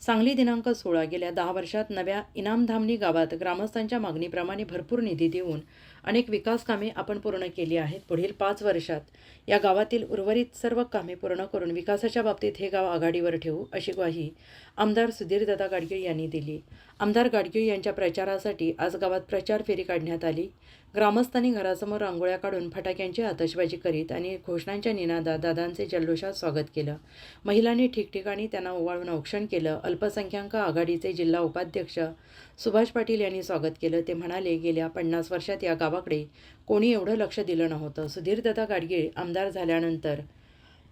सांगली दिनांक सोळा गेल्या दहा वर्षात नव्या इनामधामणी गावात ग्रामस्थांच्या मागणीप्रमाणे भरपूर निधी देऊन अनेक विकास कामे आपण पूर्ण केली आहेत. पुढील पाच वर्षात या गावातील उर्वरित सर्व कामे पूर्ण करून विकासाच्या बाबतीत हे गाव आघाडीवर ठेवू अशी ग्वाही आमदार सुधीरदादा गाडगीळ यांनी दिली. आमदार गाडगीळ यांच्या प्रचारासाठी आज गावात प्रचार फेरी काढण्यात आली. ग्रामस्थांनी घरासमोर रांगोळ्या काढून फटाक्यांची आतषबाजी करीत आणि घोषणांच्या निनादात दादांचे जल्लोषात स्वागत केलं. महिलांनी ठिकठिकाणी त्यांना ओवाळून औक्षण केलं. अल्पसंख्याक आघाडीचे जिल्हा उपाध्यक्ष सुभाष पाटील यांनी स्वागत केलं. ते म्हणाले गेल्या पन्नास वर्षात या गावाकडे कोणी एवढं लक्ष दिलं नव्हतं. सुधीरदत्ता गाडगीळ आमदार झाल्यानंतर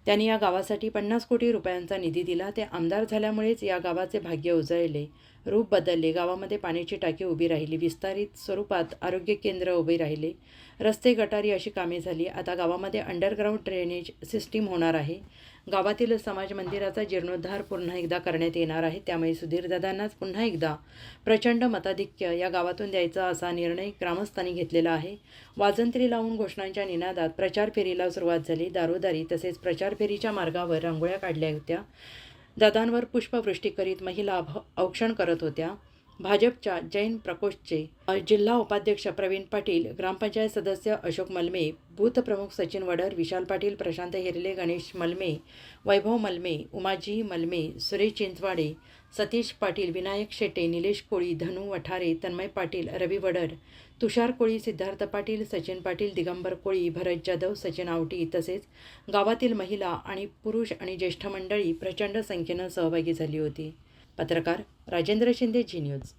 त्यांनी या गावासाठी पन्नास कोटी रुपयांचा निधी दिला. ते आमदार झाल्यामुळेच या गावाचे भाग्य उजळले. रूप बदलले. गावामध्ये पाण्याची टाकी उभी राहिली. विस्तारित स्वरूपात आरोग्य केंद्र उभे राहिले. रस्ते गटारी अशी कामे झाली. आता गावामध्ये अंडरग्राऊंड ड्रेनेज सिस्टीम होणार आहे. गावातील समाज मंदिराचा जीर्णोद्धार पुन्हा एकदा करण्यात येणार आहे. त्यामुळे सुधीरदादांनाच पुन्हा एकदा प्रचंड मताधिक्य या गावातून द्यायचा असा निर्णय ग्रामस्थांनी घेतलेला आहे. वाजंत्री लावून घोषणांच्या निनादात प्रचार फेरीला सुरुवात झाली. दारोदारी तसेच प्रचार फेरीच्या मार्गावर रांगोळ्या काढल्या होत्या. दादांवर पुष्पवृष्टी करीत महिला भ- औक्षण करत होत्या. भाजपच्या जैन प्रकोष्ठचे जिल्हा उपाध्यक्ष प्रवीण पाटील ग्रामपंचायत सदस्य अशोक मलमे बूथ प्रमुख सचिन वडर विशाल पाटील प्रशांत हिरले गणेश मलमे वैभव मलमे उमाजी मलमे सुरेश चिंचवाडे सतीश पाटील विनायक शेटे निलेश कोळी धनू वठारे तन्मय पाटील रवी वडर तुषार कोळी सिद्धार्थ पाटील सचिन पाटील दिगंबर कोळी भरत जाधव सचिन आवटी तसेच गावातील महिला आणि पुरुष आणि ज्येष्ठ मंडळी प्रचंड संख्येनं सहभागी झाली होती. पत्रकार राजेंद्र शिंदे जी न्यूज.